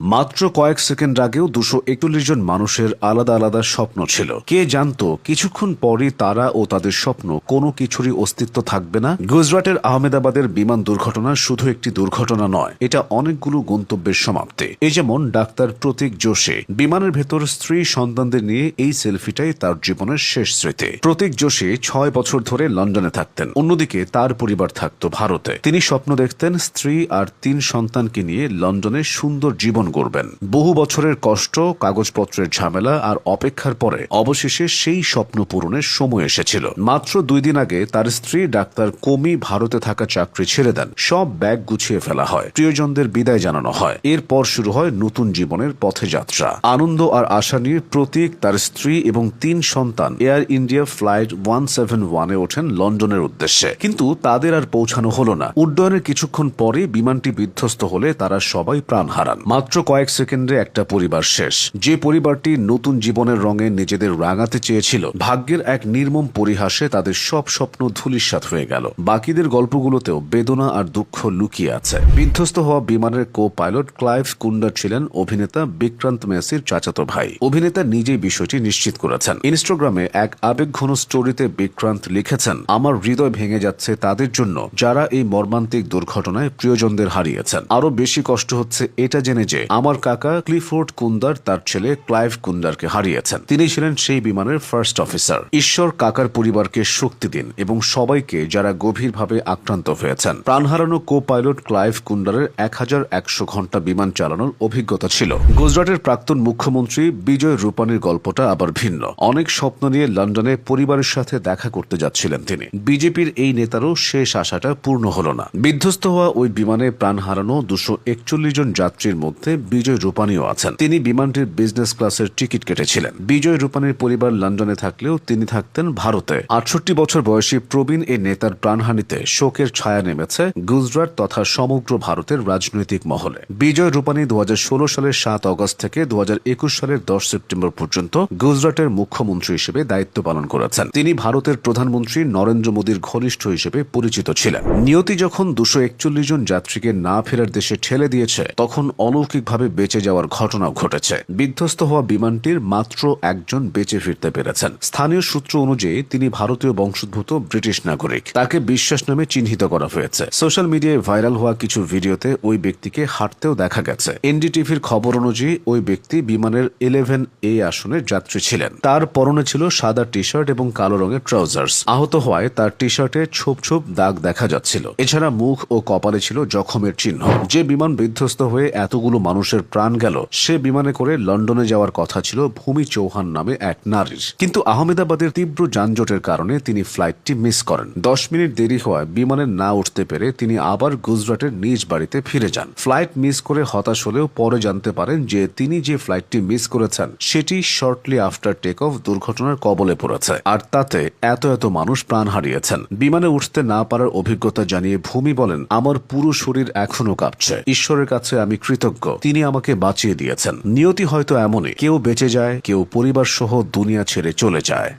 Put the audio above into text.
মাত্র কয়েক সেকেন্ড আগেও দুশো একচল্লিশ জন মানুষের আলাদা আলাদা স্বপ্ন ছিল। কে জানতো, কিছুক্ষণ পরই তারা ও তাদের স্বপ্ন কোনো কিছুরই অস্তিত্ব থাকবে না? গুজরাটের আহমেদাবাদের বিমান দুর্ঘটনা শুধু একটি দুর্ঘটনা নয়, এটা অনেকগুলো গন্তব্যের সমাপ্তি। এই যেমন ডাক্তার প্রতীক যোশী, বিমানের ভেতর স্ত্রী সন্তানদের নিয়ে এই সেলফিটাই তার জীবনের শেষ স্মৃতি। প্রতীক যোশী ছয় বছর ধরে লন্ডনে থাকতেন, অন্যদিকে তার পরিবার থাকতো ভারতে। তিনি স্বপ্ন দেখতেন স্ত্রী আর তিন সন্তানকে নিয়ে লন্ডনে সুন্দর জীবন গড়বেন বহু বছরের কষ্ট, কাগজপত্রের ঝামেলা আর অপেক্ষার পরে অবশেষে সেই স্বপ্ন পূরণের সময় এসেছিল। মাত্র দুই দিন আগে তার স্ত্রী ডাক্তার কমি ভারতে থাকা চাকরি ছেড়ে দেন। সব ব্যাগ গুছিয়ে ফেলা হয়। প্রিয়জনদের বিদায় জানানো হয়। এরপর শুরু হয় নতুন জীবনের পথে যাত্রা। আনন্দ আর আশা নিয়ে প্রতীক তার স্ত্রী এবং তিন সন্তান Air India flight one seven ওয়ানে ওঠেন লন্ডনের উদ্দেশ্যে। কিন্তু তাদের আর পৌঁছানো হলো না। উড্ডয়নের কিছুক্ষণ পরে বিমানটি বিধ্বস্ত হলে তারা সবাই প্রাণ হারান। মাত্র কয়েক সেকেন্ডে একটা পরিবার শেষ। যে পরিবারটি নতুন জীবনের রঙে নিজেদের রাঙাতে চেয়েছিল, ভাগ্যের এক নির্মম পরিহাসে তাদের সব স্বপ্ন ধূলিসাৎ হয়ে গেল। বাকিদের গল্পগুলোতেও বেদনা আর দুঃখ লুকিয়ে আছে। বিধ্বস্ত হওয়া বিমানের কো পাইলট ক্লাইভ কুন্ডার ছিলেন অভিনেতা বিক্রান্ত মেসির চাচাতো ভাই। অভিনেতা নিজেই বিষয়টি নিশ্চিত করেছেন। ইনস্টাগ্রামে এক আবেগঘন স্টোরিতে বিক্রান্ত লিখেছেন, আমার হৃদয় ভেঙে যাচ্ছে তাদের জন্য, যারা এই মর্মান্তিক দুর্ঘটনায় প্রিয়জনদের হারিয়েছেন। আরও বেশি কষ্ট হচ্ছে এটা জেনে যে আমার কাকা ক্লিফোর্ড কুন্দার, তার ছেলে ক্লাইভ কুন্দারকে হারিয়েছেন। তিনি ছিলেন সেই বিমানের ফার্স্ট অফিসার ঈশ্বর কাকার পরিবারকে শক্তি দিন এবং সবাইকে যারা গভীরভাবে আক্রান্ত হয়েছেন। প্রাণ হারানো কো পাইলট ক্লাইভ কুন্ডারের এক হাজার একশো ঘণ্টা বিমান চালানোর অভিজ্ঞতা ছিল। গুজরাটের প্রাক্তন মুখ্যমন্ত্রী বিজয় রূপানির গল্পটা আবার ভিন্ন। অনেক স্বপ্ন নিয়ে লন্ডনে পরিবারের সাথে দেখা করতে যাচ্ছিলেন তিনি। বিজেপির এই নেতারও শেষ আশাটা পূর্ণ হল না। বিধ্বস্ত হওয়া ওই বিমানে প্রাণ হারানো দুশো একচল্লিশ জন যাত্রীর মধ্যে বিজয় রূপানিও আছেন। তিনি বিমানটির বিজনেস ক্লাসের টিকিট কেটেছিলেন। বিজয় রূপানির পরিবার লন্ডনে থাকলেও তিনি থাকতেন ভারতে। আটষট্টি বছর বয়সী প্রবীণ এই নেতার প্রাণহানিতে শোকের ছায়া নেমেছে গুজরাট তথা সমগ্র ভারতের রাজনৈতিক মহলে। বিজয় রূপানী দু সালের সাত অগস্ট থেকে দু হাজার একুশ সালের দশ সেপ্টেম্বর পর্যন্ত গুজরাটের মুখ্যমন্ত্রী হিসেবে দায়িত্ব পালন করেছেন। তিনি ভারতের প্রধানমন্ত্রী নরেন্দ্র মোদীর ঘনিষ্ঠ হিসেবে পরিচিত ছিলেন। নিয়তি যখন দুশো জন যাত্রীকে না ফেরার দেশে ঠেলে দিয়েছে, তখন অলৌকিকভাবে বেঁচে যাওয়ার ঘটনাও ঘটেছে। বিধ্বস্ত হওয়া বিমানটির মাত্র একজন বেঁচে ফিরতে পেরেছেন। স্থানীয় সূত্র অনুযায়ী তিনি ভারতীয় বংশোদ্ভূত ব্রিটিশ নাগরিক। তাকে বিশ্বাস নামে চিহ্নিত করা হয়েছে। সোশ্যাল মিডিয়ায় ভাইরাল হওয়া কিছু ভিডিওতে ওই ব্যক্তিকে হাঁটতেও দেখা গেছে। এনডিটিভির খবর অনুযায়ী ওই ব্যক্তি বিমানের ইলেভেন এ আসনের যাত্রী ছিলেন। তার পরনে ছিল সাদা টি শার্ট এবং কালো রঙের ট্রাউজার্স। আহত হওয়ায় তার টি শার্টে ছোপ ছোপ দাগ দেখা যাচ্ছিল। এছাড়া মুখ ও কপালে ছিল জখমের চিহ্ন। যে বিমান বিধ্বস্ত হয়ে এতগুলো মানুষের প্রাণ গেল। সে বিমানে করে লন্ডনে যাওয়ার কথা ছিল ভূমি চৌহান নামে এক নারীর। কিন্তু আহমেদাবাদের তীব্র যানজটের কারণে তিনি ফ্লাইটটি মিস করেন। দশ মিনিট দেরি হওয়ায় বিমানে না উঠতে পেরে তিনি আবার গুজরাটের নিজ বাড়িতে ফিরে যান। ফ্লাইট মিস করে হতাশ হলেও পরে জানতে পারেন যে তিনি যে ফ্লাইটটি মিস করেছেন, সেটি শর্টলি আফটার টেক অফ দুর্ঘটনার কবলে পড়েছে। আর তাতে এত এত মানুষ প্রাণ হারিয়েছেন। বিমানে উঠতে না পারার অভিজ্ঞতা জানিয়ে ভূমি বলেন, আমার পুরো শরীর এখনও কাঁপছে। ঈশ্বরের কাছে আমি কৃতজ্ঞ। তিনি আমাকে বাঁচিয়ে দিয়েছেন। নিয়তি হয়তো এমনই, কেউ বেঁচে যায়, কেউ পরিবার সহ দুনিয়া ছেড়ে চলে যায়।